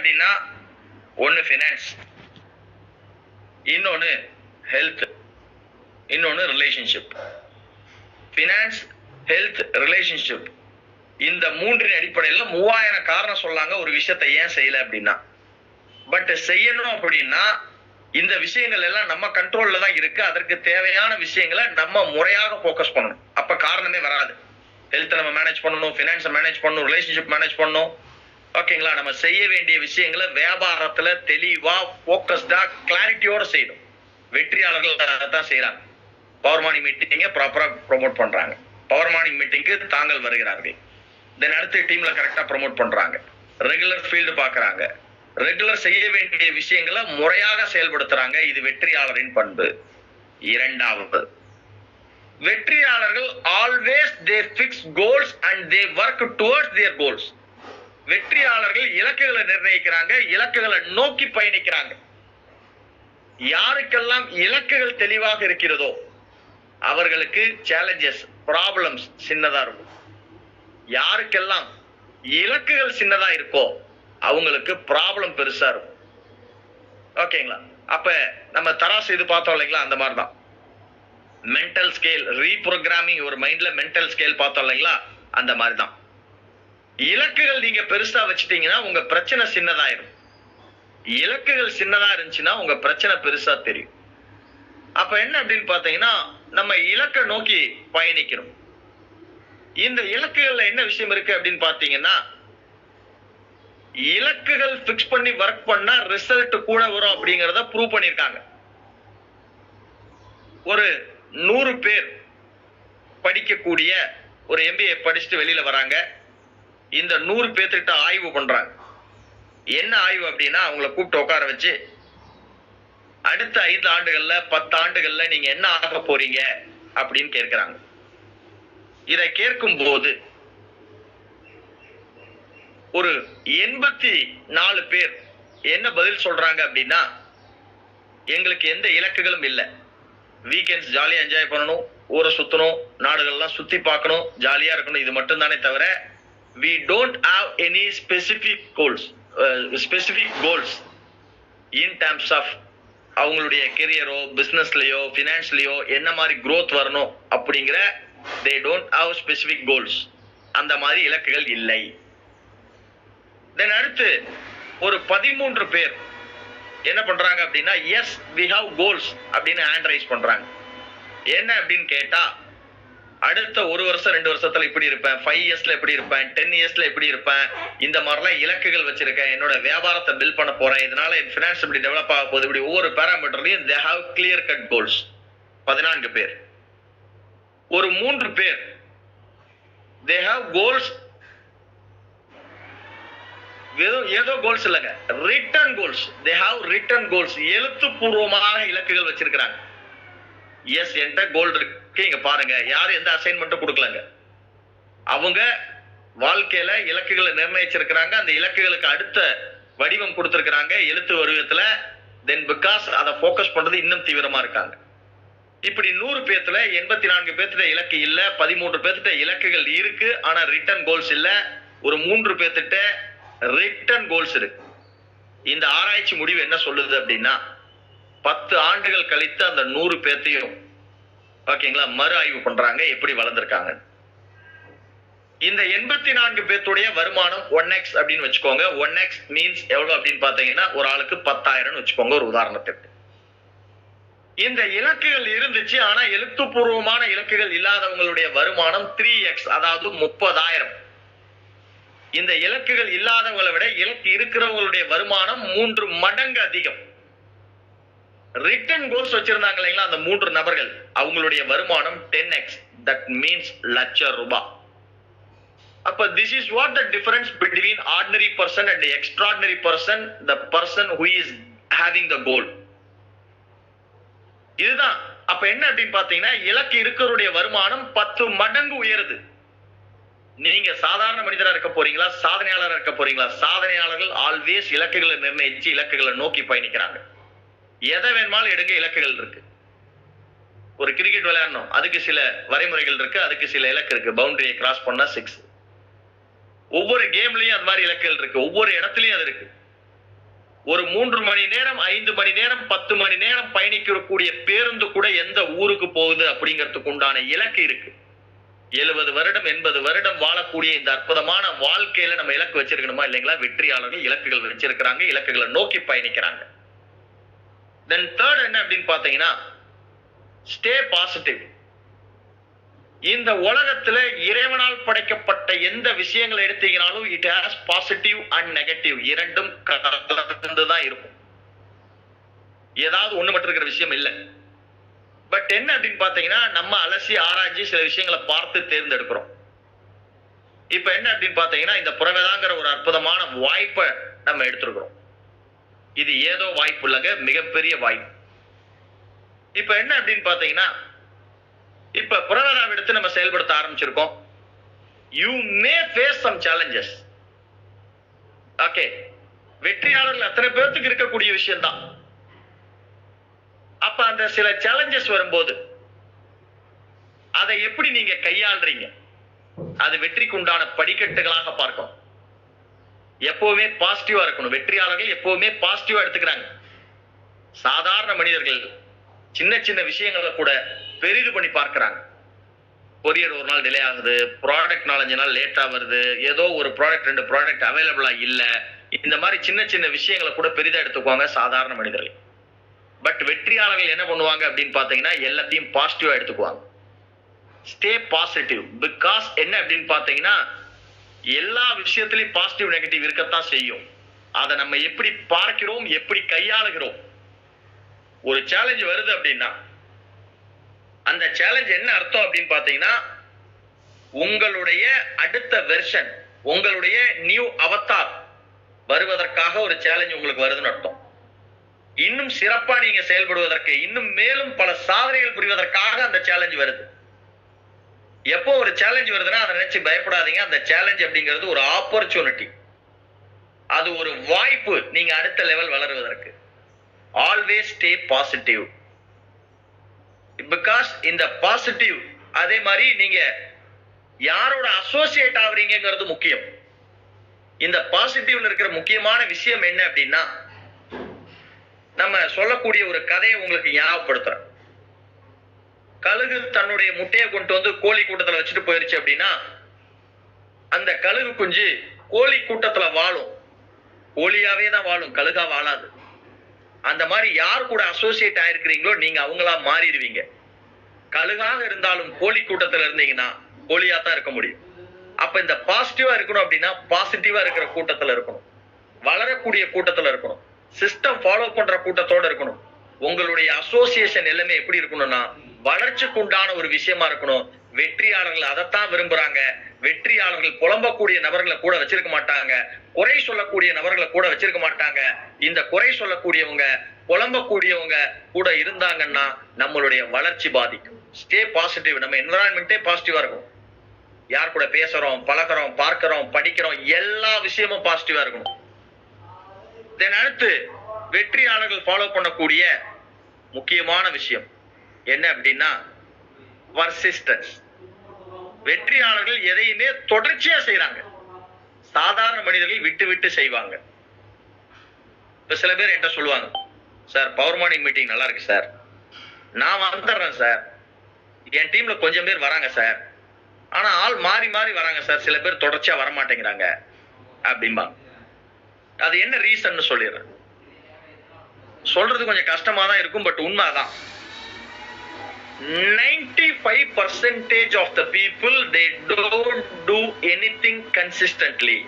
அப்படின்னா ஒன்று ஃபினான்ஸ் இன்னொன்று ஹெல்த் இன்னொன்று ரிலேஷன்ஷிப் ஃபினான்ஸ் ஹெல்த் ரிலேஷன்ஷிப் இந்த மூன்றின் அடிப்படையில் மூவாயிரம் காரணம் சொல்லாங்க ஒரு விஷயத்த ஏன் செய்யல அப்படின்னா. பட் செய்யணும் அப்படின்னா இந்த விஷயங்கள் எல்லாம் நம்ம கண்ட்ரோல்ல தான் இருக்கு. அதற்கு தேவையான விஷயங்களை நம்ம முறையாக ஃபோக்கஸ் பண்ணணும். அப்ப காரணமே வராது. ஹெல்த் நம்ம மேனேஜ் பண்ணணும் ஃபினான்ஸை மேனேஜ் பண்ணணும் ரிலேஷன்ஷிப் மேனேஜ் பண்ணணும். ஓகேங்களா? நம்ம செய்ய வேண்டிய விஷயங்களை வியாபாரத்துல தெளிவா போக்கஸ்டா கிளாரிட்டியோட செய்யணும். வெற்றியாளர்கள் தான் செய்யறாங்க பவர் மார்னிங் மீட்டிங்கை ப்ராப்பரா ப்ரொமோட் பண்றாங்க. பவர் மார்னிங் மீட்டிங்க்கு தாங்கள் வருகிறார்கள். தென் அடுத்து டீம்ல கரெக்டா ப்ரோமோட் பண்றாங்க. ரெகுலர் ஃபீல்டு பாக்குறாங்க. ரெகுலர் செய்ய வேண்டிய விஷயங்களை முறையாக செயல்படுத்துறாங்க. இது வெற்றியாளரின் பண்பு. இரண்டாவது வெற்றியாளர்கள் always they fix goals and they work towards their goals வெற்றியாளர்கள் இலக்குகளை நிர்ணயிக்கிறாங்க இலக்குகளை நோக்கி பயணிக்கிறாங்க. யாருக்கெல்லாம் இலக்குகள் தெளிவாக இருக்கிறதோ அவர்களுக்கு சேலஞ்சஸ் ப்ராப்ளம்ஸ் சின்னதா இருக்கும். யாருக்கெல்லாம் இலக்குகள் சின்னதா இருக்கோ அவங்களுக்கு ப்ராப்ளம் பெருசா இருக்கும். ஓகேங்களா அப்ப நம்ம தராசு இது பார்த்தோம் இல்லைங்களா? அந்த மாதிரி தான் மென்டல் ஸ்கேல் ரீப்ரோகிராமிங் ஒரு மைண்ட்ல மென்டல் ஸ்கேல் பார்த்தோம் இல்லைங்களா? அந்த மாதிரி தான் இலக்குகள் நீங்க பெருசா வச்சுட்டீங்கன்னா உங்க பிரச்சனை சின்னதாயிரும். இலக்குகள் சின்னதா இருந்துச்சுன்னா உங்க பிரச்சனை பெருசா தெரியும். அப்ப என்ன அப்படின்னு பாத்தீங்கன்னா நம்ம இலக்கை நோக்கி பயணிக்கிறோம். இந்த இலக்குகள்ல என்ன விஷயம் இருக்கு அப்படின்னு பாத்தீங்கன்னா இலக்குகள் பிக்ஸ் பண்ணி ஒர்க் பண்ணா ரிசல்ட் கூட வரும் அப்படிங்கறத ப்ரூவ் பண்ணிருக்காங்க ஒரு நூறு பேர் படிக்கக்கூடிய ஒரு எம்பிஏ படிச்சுட்டு வெளியில வராங்க. இந்த நூறு பேர்த்திட்ட ஆய்வு பண்றாங்க. என்ன ஆய்வு அப்படின்னா அவங்கள கூப்பிட்டு உட்கார வச்சு அடுத்த ஐந்து ஆண்டுகள்ல பத்து ஆண்டுகள்ல நீங்க என்ன ஆக போறீங்க அப்படின்னு கேட்கிறாங்க. இதை கேட்கும் போது ஒரு எண்பத்தி நாலு பேர் என்ன பதில் சொல்றாங்க அப்படின்னா எங்களுக்கு எந்த இலக்குகளும் இல்லை. வீக்கெண்ட்ஸ் ஜாலியா என்ஜாய் பண்ணணும் ஊரை சுத்தணும் நாடுகள்லாம் சுத்தி பார்க்கணும் ஜாலியா இருக்கணும் இது மட்டும் தானே தவிர we don't have any goals, goals specific goals in terms of அவங்களுடைய கெரியரோ பிஸ்னஸ்லயோ ஃபினான்ஸ்லயோ என்ன மாதிரி க்ரோத் வரணும் அப்படிங்கிற they don't have specific goals அந்த மாதிரி இலக்குகள் இல்லை. தென் அடுத்து ஒரு பதிமூன்று பேர் என்ன பண்றாங்க அப்படின்னா எஸ் வி ஹாவ் கோல்ஸ் அப்படின்னு ஹேண்ட் ரைஸ் பண்றாங்க. என்ன அப்படின்னு கேட்டா அடுத்த ஒரு வருஷம் ரெண்டு வருஷத்துல இப்படி இருப்பேன். ஃபைவ் இயர்ஸ்ல எப்படி இருப்பேன். டென் இயர்ஸ்ல எப்படி இருப்பேன். இந்த மாதிரிலாம் இலக்குகள் வச்சிருக்கேன். என்னோட வியாபாரத்தை பில் பண்ண போறேன். இதனால என் ஃபினான்ஸ் இப்படி டெவலப் ஆக போகுது. இப்படி ஒவ்வொரு பேராமீட்டர்லையும் they have clear cut goals பதினான்கு பேர். ஒரு மூன்று பேர். தே ஹாவ் கோல்ஸ் வெறும் ஏதோ கோல்ஸ் இல்லைங்க. Written goals they have written goals எழுத்துப்பூர்வமான இலக்குகள் வச்சிருக்கிறாங்க. எஸ் என்கிட்ட கோல்டு இருக்கு. இங்க பாருங்க. யாரும் எந்த அசைன்மெண்ட்டும் கொடுக்கலங்க. அவங்க வாழ்க்கையில இலக்குகளை நிர்ணயிச்சிருக்கிறாங்க. அந்த இலக்குகளுக்கு அடுத்த வடிவம் கொடுத்திருக்கிறாங்க. எழுத்து வடிவத்துல தென் பிகாஸ் அதை ஃபோக்கஸ் பண்றது இன்னும் தீவிரமா இருக்காங்க. இப்படி நூறு பேர்த்துல எண்பத்தி நான்கு பேர்த்திட்ட இலக்கு இல்ல பதிமூன்று பேர்த்திட்ட இலக்குகள் இருக்கு ஆனா ரிட்டன் கோல்ஸ் இல்ல. ஒரு மூன்று பேர்த்திட்ட ரிட்டன் கோல்ஸ் இருக்கு. இந்த ஆராய்ச்சி முடிவு என்ன சொல்லுது அப்படின்னா பத்து ஆண்டுகள் கழித்து அந்த நூறு பேர்த்தையும் ஓகேங்களா மறு ஆய்வு பண்றாங்க எப்படி வளர்ந்துருக்காங்க. இந்த எண்பத்தி நான்கு பேர்த்துடைய வருமானம் ஒன் எக்ஸ் அப்படின்னு வச்சுக்கோங்க. ஒன் எக்ஸ் மீன்ஸ் எவ்வளவு அப்படின்னு பாத்தீங்கன்னா ஒரு ஆளுக்கு பத்தாயிரம் வச்சுக்கோங்க ஒரு உதாரணத்துக்கு. இந்த இலக்குகள் இருந்துச்சு ஆனா எழுத்துப்பூர்வமான இலக்குகள் இல்லாதவங்களுடைய வருமானம் த்ரீ எக்ஸ் அதாவது முப்பதாயிரம். இந்த இலக்குகள் இல்லாதவங்களை விட இலக்கு இருக்கிறவங்களுடைய வருமானம் மூன்று மடங்கு அதிகம். ரிட்டன் கோல்ஸ் வச்சிருந்தாங்க இல்லைங்களா அந்த மூன்று நபர்கள். அவங்களுடைய வருமானம் டென் எக்ஸ் தட் மீன்ஸ் லட்ச ரூபாய் அப்ப this is what the difference between ordinary person and extraordinary person the person who is having the goal இதுதான். அப்ப என்ன அப்படின்னு பாத்தீங்கன்னா இலக்கு இருக்கிறவருடைய வருமானம் பத்து மடங்கு உயருது. நீங்க சாதாரண மனிதரா இருக்க போறீங்களா? சாதனையாளரா இருக்க போறீங்களா? சாதனையாளர்கள் ஆல்வேஸ் இலக்குகளை நிர்ணயிச்சு இலக்குகளை நோக்கி பயணிக்கிறாங்க. எதை வேணுமாலும் எடுங்க இலக்குகள் இருக்கு. ஒரு கிரிக்கெட் விளையாடணும் அதுக்கு சில வரைமுறைகள் இருக்கு அதுக்கு சில இலக்கு இருக்கு. பவுண்டரியை கிராஸ் பண்ணா சிக்ஸ் ஒவ்வொரு கேம்லயும் அது மாதிரி இலக்குகள் இருக்கு. ஒவ்வொரு இடத்துலயும் அது இருக்கு. ஒரு மூன்று மணி நேரம் ஐந்து மணி நேரம் பத்து மணி நேரம் பயணிக்கக்கூடிய பேருந்து கூட எந்த ஊருக்கு போகுது அப்படிங்கிறதுக்கு உண்டான இலக்கு இருக்கு. எழுபது வருடம் எண்பது வருடம் வாழக்கூடிய இந்த அற்புதமான வாழ்க்கையில நம்ம இலக்கு வச்சிருக்கணுமா இல்லைங்களா? வெற்றியாளர்கள் இலக்குகள் வச்சிருக்கிறாங்க இலக்குகளை நோக்கி பயணிக்கிறாங்க. தென் தேர்ட் என்ன அப்படின்னு பாத்தீங்கன்னா ஸ்டே பாசிட்டிவ் இந்த உலகத்துல இறைவனால் படைக்கப்பட்ட எந்த விஷயங்களை எடுத்தீங்கனாலும் it has positive and negative இரண்டும் கலந்துதான் இருக்கும். ஏதாவது ஒண்ணு மட்டும் இருக்கிற விஷயம் இல்லை. பட் என்ன அப்படின்னு பாத்தீங்கன்னா நம்ம அலசி ஆராய்ச்சி சில விஷயங்களை பார்த்து தேர்ந்தெடுக்கிறோம். இப்ப என்ன அப்படின்னு பாத்தீங்கன்னா இந்த புறவேதாங்கிற ஒரு அற்புதமான வாய்ப்பை நம்ம எடுத்திருக்கிறோம். இது ஏதோ வாய்ப்பு இல்லைங்க மிகப்பெரிய வாய்ப்பு. இப்ப என்ன அப்படின்னு பாத்தீங்கன்னா இப்ப புறவேதாவை எடுத்து நம்ம செயல்படுத்த ஆரம்பிச்சிருக்கோம். You may face some challenges okay வெற்றியாளர்கள் அத்தனை பேர்த்துக்கு இருக்கக்கூடிய விஷயம்தான். அப்ப அந்த சில சேலஞ்சஸ் வரும்போது அதை எப்படி நீங்க கையாளுறீங்க? அது வெற்றிக்கு உண்டான படிக்கட்டுகளாக பார்க்கும். எப்பவுமே பாசிட்டிவா இருக்கணும். வெற்றியாளர்கள் எப்பவுமே பாசிட்டிவா எடுத்துக்கிறாங்க. சாதாரண மனிதர்கள் சின்ன சின்ன விஷயங்களை கூட பெரிது பண்ணி பார்க்கிறாங்க. கொரியர் ஒரு நாள் டிலே ஆகுது. ப்ராடக்ட் நாலஞ்சு நாள் லேட்டா வருது. ஏதோ ஒரு ப்ராடக்ட் ரெண்டு ப்ராடக்ட் அவைலபிளா இல்ல. இந்த மாதிரி சின்ன சின்ன விஷயங்களை கூட பெரிதா எடுத்துக்குவாங்க சாதாரண மனிதர்கள். பட் வெற்றியாளர்கள் என்ன பண்ணுவாங்க அப்படின்னு பாத்தீங்கன்னா எல்லாத்தையும் பாசிட்டிவா எடுத்துக்குவாங்க. ஸ்டே பாசிட்டிவ் பிகாஸ் என்ன அப்படின்னு பாத்தீங்கன்னா எல்லா விஷயத்திலையும் பாசிட்டிவ் நெகட்டிவ் இருக்கத்தான் செய்யும். அதை நம்ம எப்படி பார்க்கிறோம் எப்படி கையாளுகிறோம்? ஒரு சேலஞ்ச் வருது அப்படின்னா அந்த சேலஞ்ச் என்ன அர்த்தம் அப்படின்னு பாத்தீங்கன்னா உங்களுடைய அடுத்த வெர்ஷன் உங்களுடைய நியூ அவதார் வருவதற்காக ஒரு சேலஞ்ச் உங்களுக்கு வருதுன்னு அர்த்தம். இன்னும் சிறப்பா நீங்க செயல்படுவதற்கு இன்னும் மேலும் பல சாதனைகள் புரிவதற்காக அந்த சேலஞ்ச் வருது. எப்போ ஒரு சேலஞ்ச் வருதுன்னா அதை நினைச்சு பயப்படாதீங்க. அந்த சேலஞ்ச் அப்படிங்கிறது ஒரு ஆப்பர்ச்சுனிட்டி அது ஒரு வாய்ப்பு. நீங்க அடுத்த லெவல் வளருவதற்கு. ஆல்வேஸ் ஸ்டே பாசிட்டிவ் பிகாஸ் இந்த பாசிட்டிவ் அதே மாதிரி நீங்க யாரோட அசோசியேட் ஆகுறீங்கிறது முக்கியம். இந்த பாசிட்டிவ்ல இருக்கிற முக்கியமான விஷயம் என்ன அப்படின்னா நம்ம சொல்லக்கூடிய ஒரு கதையை உங்களுக்கு ஞாபகப்படுத்துறேன். கழுகு தன்னுடைய முட்டையை கொண்டு வந்து கோழி கூட்டத்துல வச்சுட்டு போயிருச்சு அப்படின்னா அந்த கழுகு குஞ்சு கோழி கூட்டத்துல வாழும். கோழியாவே தான் வாழும் கழுகா வாழாது. அந்த மாதிரி யார் கூட அசோசியேட் ஆயிருக்கிறீங்களோ நீங்க அவங்களா மாறிடுவீங்க. கழுகாக இருந்தாலும் கோழி கூட்டத்துல இருந்தீங்கன்னா கோழியா தான் இருக்க முடியும். அப்ப இந்த பாசிட்டிவா இருக்கணும் அப்படின்னா பாசிட்டிவா இருக்கிற கூட்டத்துல இருக்கணும். வளரக்கூடிய கூட்டத்துல இருக்கணும். சிஸ்டம் ஃபாலோ பண்ற கூட்டத்தோட இருக்கணும். உங்களுடைய அசோசியேஷன் எல்லாமே எப்படி இருக்கணும்னா வளர்ச்சிக்கு உண்டான ஒரு விஷயமா இருக்கணும். வெற்றியாளர்கள் அதைத்தான் விரும்புறாங்க. வெற்றியாளர்கள் புலம்பக்கூடிய நபர்களை கூட வச்சிருக்க மாட்டாங்க. குறை சொல்லக்கூடிய நபர்களை கூட வச்சிருக்க மாட்டாங்க. இந்த குறை சொல்லக்கூடியவங்க புலம்பக்கூடியவங்க கூட இருந்தாங்கன்னா நம்மளுடைய வளர்ச்சி பாதிக்கும். ஸ்டே பாசிட்டிவ் நம்ம என்விரான்மெண்டே பாசிட்டிவா இருக்கும் யார் கூட பேசுறோம் பழகுறோம் பார்க்கிறோம் படிக்கிறோம் எல்லா விஷயமும் பாசிட்டிவா இருக்கணும். தென் அடுத்து வெற்றியாளர்கள் ஃபாலோ பண்ணக்கூடிய முக்கியமான விஷயம். என்ன அப்படின்னா பர்சிஸ்டன்ஸ் வெற்றியாளர்கள் எதையுமே தொடர்ச்சியா செய்யறாங்க சாதாரண மனிதர்கள் விட்டு விட்டு செய்வாங்க. இப்ப சில பேர் என்கிட்ட சொல்லுவாங்க சார் பவர் மார்னிங் மீட்டிங் நல்லா இருக்கு சார். நான் வந்துடுறேன் சார். என் டீம்ல கொஞ்சம் பேர் வராங்க சார். ஆனா ஆள் மாறி மாறி வராங்க சார். சில பேர் தொடர்ச்சியா வர மாட்டேங்கிறாங்க அப்படிம்பாங்க. அது என்ன ரீசன் சொல்லிடுறேன். சொல்றது கொஞ்சம் கஷ்டமா தான் இருக்கும் பட் உண்மைதான். 95% percentage of the people they don't do anything consistently.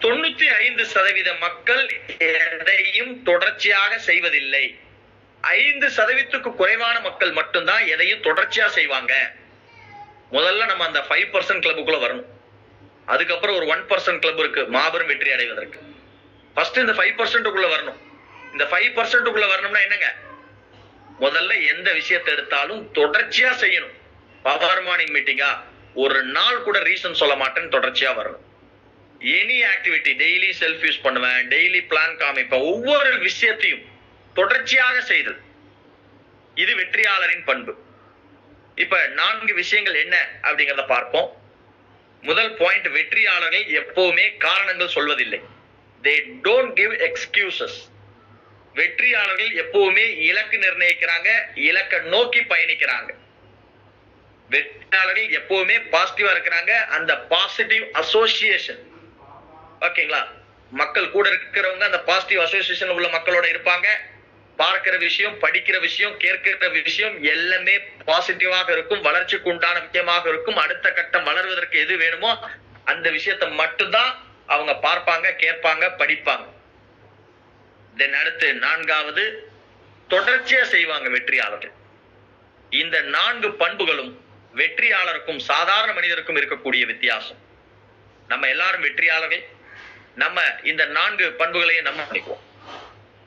தொண்ணூத்தி ஐந்து சதவீத மக்கள் எதையும் தொடர்ச்சியாக செய்வதில்லை. ஐந்து சதவீதத்துக்கு குறைவான மக்கள் மட்டும்தான் எதையும் தொடர்ச்சியா செய்வாங்க. முதல்ல நம்ம அந்த ஃபைவ் பர்சன்ட் கிளப்புக்குள்ள வரணும். அதுக்கப்புறம் ஒரு ஒன் பர்சன்ட் கிளப் இருக்கு மாபெரும் வெற்றி அடைவதற்கு. ஃபர்ஸ்ட் இந்த ஃபைவ் பர்சன்ட்டுக்குள்ள வரணும். இந்த ஃபைவ் பர்சன்ட்டுக்குள்ள வரணும்னா என்னங்க? முதல்ல எந்த விஷயத்தை எடுத்தாலும் தொடர்ச்சியா செய்யணும். பவர் மார்னிங் மீட்டிங்கா ஒரு நாள் கூட ரீசன் சொல்ல மாட்டேன்னு தொடர்ச்சியா வரணும். Any activity daily self use பண்ணுவேன் டெய்லி பிளான் காமிப்பேன் ஒவ்வொரு விஷயத்தையும் தொடர்ச்சியாக செய்தல். இது வெற்றியாளரின் பண்பு. இப்ப நான்கு விஷயங்கள் என்ன அப்படிங்கறத பார்ப்போம். முதல் பாயிண்ட் வெற்றியாளர்கள் எப்பவுமே காரணங்கள் சொல்வதில்லை. தே டோன்ட் கிவ் எக்ஸ்கியூசஸ் வெற்றியாளர்கள் எப்பவுமே இலக்கு நிர்ணயிக்கிறாங்க இலக்கை நோக்கி பயணிக்கிறாங்க. வெற்றியாளர்கள் எப்பவுமே பாசிட்டிவா இருக்கிறாங்க அந்த பாசிட்டிவ் அசோசியேஷன் ஓகேங்களா மக்கள் கூட இருக்கிறவங்க அந்த பாசிட்டிவ் அசோசியேஷன் உள்ள மக்களோட இருப்பாங்க. பார்க்கிற விஷயம் படிக்கிற விஷயம் கேட்கிற விஷயம் எல்லாமே பாசிட்டிவாக இருக்கும் வளர்ச்சிக்கு உண்டான விஷயமாக இருக்கும். அடுத்த கட்டம் வளர்வதற்கு எது வேணுமோ அந்த விஷயத்த மட்டும்தான் அவங்க பார்ப்பாங்க கேட்பாங்க படிப்பாங்க. தென் அடுத்து நான்காவது தொடர்ச்சியா செய்வாங்க வெற்றியாளர்கள். இந்த நான்கு பண்புகளும் வெற்றியாளருக்கும் சாதாரண மனிதருக்கும் இருக்கக்கூடிய வித்தியாசம். நம்ம எல்லாரும் வெற்றியாளர்கள். நம்ம இந்த நான்கு பண்புகளையும் நம்ம பண்ணிக்குவோம்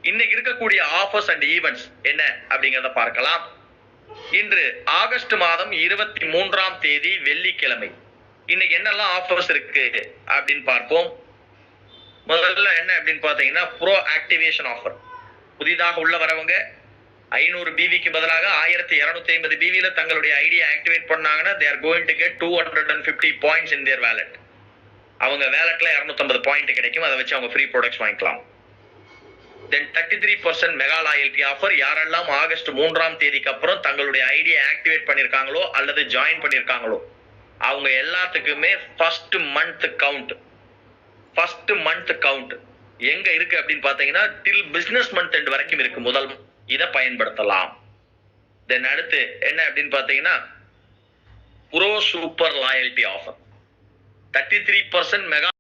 இன்னைக்கு இருக்கக்கூடிய ஆஃபர்ஸ் அண்ட் ஈவெண்ட்ஸ் என்ன அப்படிங்கிறத பார்க்கலாம். இன்று ஆகஸ்ட் மாதம் இருபத்தி மூன்றாம் தேதி வெள்ளிக்கிழமை. இன்னைக்கு என்னெல்லாம் ஆஃபர்ஸ் இருக்கு அப்படின்னு பார்ப்போம். முதல்ல என்ன அப்படின்னு பார்த்தீங்கன்னா ப்ரோ ஆக்டிவேஷன் ஆஃபர் புதிதாக உள்ள வரவங்க ஐநூறு பிவிக்கு பதிலாக ஆயிரத்தி இரநூத்தி ஐம்பது பிவியில தங்களுடைய ஐடியா ஆக்டிவேட் பண்ணாங்கன்னா they're going to get two hundred and fifty points in their wallet அவங்க வேலட்ல இரநூத்தம்பது பாயிண்ட் கிடைக்கும். அதை வச்சு அவங்க ஃப்ரீ ப்ராடக்ட்ஸ் வாங்கிக்கலாம். Then thirty three percent mega loyalty offer யாரெல்லாம் ஆகஸ்ட் மூன்றாம் தேதிக்கு அப்புறம் தங்களுடைய ஐடியா ஆக்டிவேட் பண்ணியிருக்காங்களோ அல்லது ஜாயின் பண்ணியிருக்காங்களோ அவங்க எல்லாத்துக்குமே first month count first month count எங்க இருக்கு அப்படின்னு பாத்தீங்கன்னா டில் பிசினஸ் மந்த் எண்ட் வரைக்கும் இருக்கு. முதல் இதை பயன்படுத்தலாம். தென் அடுத்து என்ன அப்படின்னு பாத்தீங்கன்னா pro super loyalty offer thirty three percent mega